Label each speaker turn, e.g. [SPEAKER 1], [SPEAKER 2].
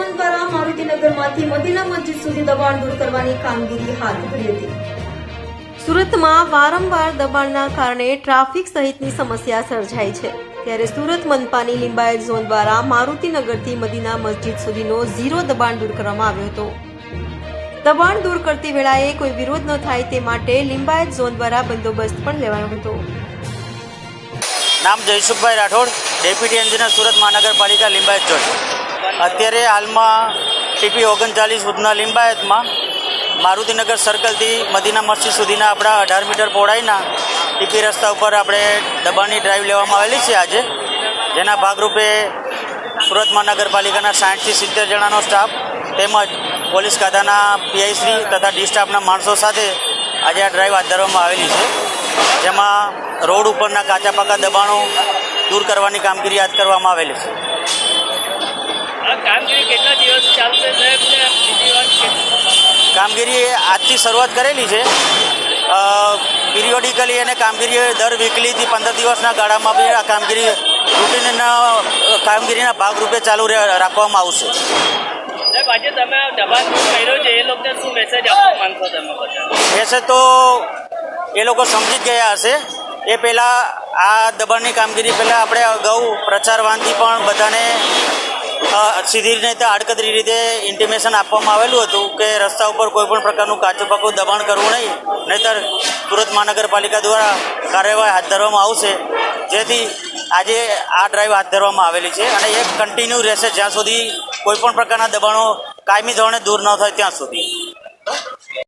[SPEAKER 1] નગરમાંથી Medina મસ્જિદ સુધી દબાણ દૂર કરવાની કામગીરી હાથ ધરી હતી. સુરતમાં વારંવાર દબાણના કારણે ટ્રાફિક સહિતની સમસ્યા સર્જાઈ છે. ત્યારે સુરત મનપાની લિંબાયત ઝોન દ્વારા મારુતિનગરથી મદીના મસ્જિદ સુધીનો ઝીરો દબાણ દૂર કરવામાં આવ્યો હતો. દબાણ દૂર કરતી વેળાએ કોઈ વિરોધ ન થાય તે માટે લિંબાયત ઝોન દ્વારા બંદોબસ્ત પણ લેવાયો હતો.
[SPEAKER 2] નામ Jaysukhbhai Rathod, deputy engineer Surat Mahanagarpalika Limbayat zone. અત્યારે હાલમાં ટીપી ઓગણચાલીસ સુધના લિંબાયતમાં મારુતિનગર સર્કલથી મદીના મસ્જિદ સુધીના આપણા અઢાર મીટર પહોળાઈના ટીપી રસ્તા ઉપર આપણે દબાણની ડ્રાઈવ લેવામાં આવેલી છે આજે. જેના ભાગરૂપે સુરત મહાનગરપાલિકાના સાઠથી સિત્તેર જણાનો સ્ટાફ તેમજ પોલીસ ખાતાના પીઆઈસી તથા ડી સ્ટાફના માણસો સાથે આજે આ ડ્રાઈવ હાથ ધરવામાં આવેલી છે. જેમાં રોડ ઉપરના કાચા પાકા દબાણો દૂર કરવાની કામગીરી હાથ કરવામાં આવેલી છે.
[SPEAKER 3] કામગીરી કેટલા દિવસ ચાલશે સાહેબ ને? બીજી વાત
[SPEAKER 2] કામગીરી આજથી શરૂઆત કરેલી છે. પિરિયોડિકલી અને કામગીરી દર વીકલીથી પંદર દિવસના ગાળામાં બી આ કામગીરી રૂટીનના કામગીરીના ભાગરૂપે ચાલુ રાખવામાં આવશે.
[SPEAKER 3] સાહેબ આજે તમે આ દબાણ દૂર કર્યો છે? એ લોકોને શું મેસેજ આપવા માંગશો તમે બધા?
[SPEAKER 2] તો એ લોકો સમજી જ ગયા હશે. એ પહેલાં આ દબાણની કામગીરી પહેલાં આપણે અગાઉ પ્રચારવાનથી પણ બધાને સીધી આડકતરી રીતે ઇન્ટિમેશન આપવામાં આવેલું હતું કે રસ્તા ઉપર કોઈપણ પ્રકારનું કાચું પાકું દબાણ કરવું નહીં, નહીતર સુરત મહાનગરપાલિકા દ્વારા કાર્યવાહી હાથ ધરવામાં આવશે. જેથી આજે આ ડ્રાઈવ હાથ ધરવામાં આવેલી છે અને એ કન્ટિન્યુ રહેશે જ્યાં સુધી કોઈપણ પ્રકારના દબાણો કાયમી ધોરણે દૂર ન થાય ત્યાં સુધી.